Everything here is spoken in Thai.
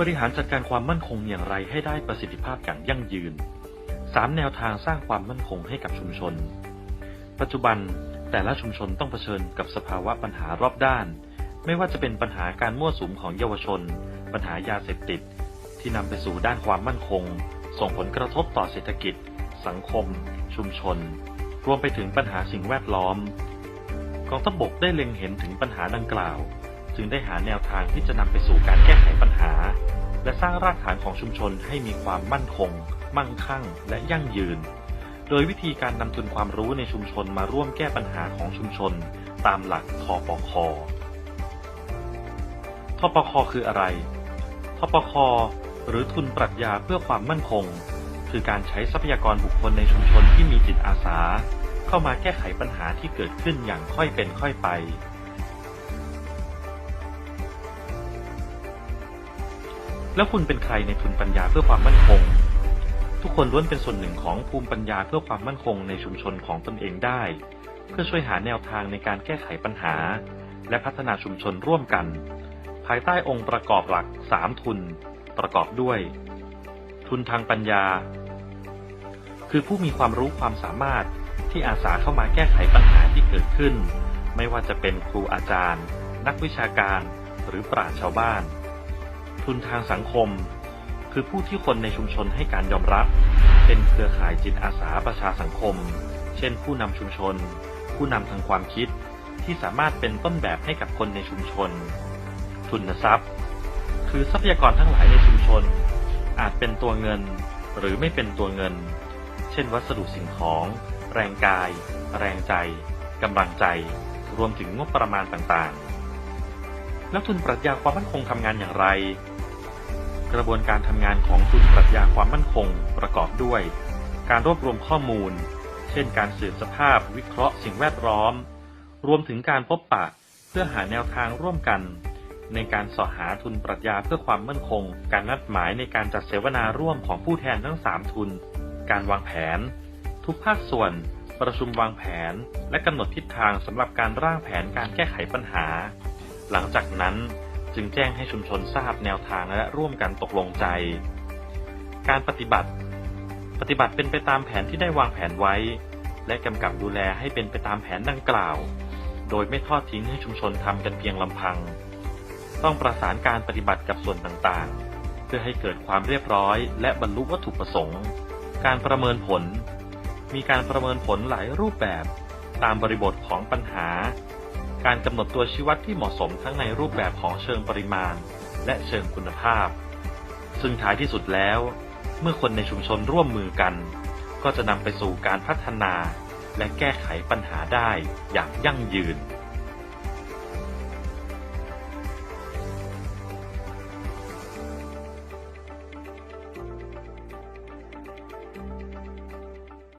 บริหารจัดการความมั่นคงอย่างไรให้ได้ประสิทธิภาพอย่างยั่งยืน 3 แนวทางสร้างความมั่นคงให้กับชุมชน ปัจจุบันแต่ละชุมชนต้องเผชิญกับสภาวะปัญหารอบด้าน ไม่ว่าจะเป็นปัญหาการมั่วสุมของเยาวชน ปัญหายาเสพติด ที่นำไปสู่ด้านความมั่นคง ส่งผลกระทบต่อเศรษฐกิจ สังคม ชุมชน รวมไปถึงปัญหาสิ่งแวดล้อมกองทัพบกได้เล็งเห็นถึงปัญหาดังกล่าว จึงได้หาแนวทางที่จะนำไปสู่การแก้ไขปัญหา และสร้างรากฐานของชุมชนให้มีความมั่นคง มั่งคั่ง และยั่งยืน โดยวิธีการนำทุนความรู้ในชุมชนมาร่วมแก้ปัญหาของชุมชน ตามหลักทปคทปคคืออะไรทปคหรือทุนปรัชญาเพื่อความมั่นคง คือการใช้ทรัพยากรบุคคลในชุมชนที่มีจิตอาสา เข้ามาแก้ไขปัญหาที่เกิดขึ้นอย่างค่อยเป็นค่อยไป แล้วคุณเป็นใครในทุนปัญญาเพื่อความมั่นคง ทุกคนล้วนเป็นส่วนหนึ่งของภูมิปัญญาเพื่อความมั่นคงในชุมชนของตนเองได้ เพื่อช่วยหาแนวทางในการแก้ไขปัญหา และพัฒนาชุมชนร่วมกัน ภายใต้องค์ประกอบหลัก 3 ทุน ประกอบด้วย ทุนทางปัญญา คือผู้มีความรู้ความสามารถที่อาสาเข้ามาแก้ไขปัญหาที่เกิดขึ้น ไม่ว่าจะเป็นครูอาจารย์ นักวิชาการ หรือปราชญ์ชาวบ้าน ทุนทางสังคม คือผู้ที่คนในชุมชนให้การยอมรับ เป็นเครือข่ายจิตอาสาประชาสังคม เช่น ผู้นำชุมชน ผู้นำทางความคิด ที่สามารถเป็นต้นแบบให้กับคนในชุมชน ทุนทรัพย์ คือทรัพยากรทั้งหลายในชุมชน อาจเป็นตัวเงิน หรือไม่เป็นตัวเงิน เช่น วัสดุสิ่งของ แรงกาย แรงใจกำลังใจ รวมถึงงบประมาณต่างๆ แล้วทุนปรัชญาความมั่นคงทำงานอย่างไร กระบวนการทำงานของทุนปรัชญาความมั่นคงประกอบด้วย การรวบรวมข้อมูล เช่น การสืบสภาพ วิเคราะห์สิ่งแวดล้อม รวมถึงการพบปะเพื่อหาแนวทางร่วมกัน ในการสอหาทุนปรัชญาเพื่อความมั่นคง การนัดหมายในการจัดเสวนาร่วมของผู้แทนทั้ง 3 ทุน การวางแผน ทุกภาคส่วน ประชุมวางแผน และกำหนดทิศทางสำหรับการร่างแผนการแก้ไขปัญหา หลังจากนั้นจึงแจ้งให้ชุมชนทราบแนวทางและร่วมกันตกลงใจ การปฏิบัติ ปฏิบัติเป็นไปตามแผนที่ได้วางแผนไว้ และกำกับดูแลให้เป็นไปตามแผนดังกล่าว โดยไม่ทอดทิ้งให้ชุมชนทำกันเพียงลำพัง ต้องประสานการปฏิบัติกับส่วนต่างๆ เพื่อให้เกิดความเรียบร้อย และบรรลุวัตถุประสงค์ การประเมินผล มีการประเมินผลหลายรูปแบบ ตามบริบทของปัญหา การกำหนดตัวชี้วัดที่เหมาะสมทั้งในรูปแบบของเชิงปริมาณ และเชิงคุณภาพ ซึ่งท้ายที่สุดแล้ว เมื่อคนในชุมชนร่วมมือกัน ก็จะนำไปสู่การพัฒนา และแก้ไขปัญหาได้อย่างยั่งยืน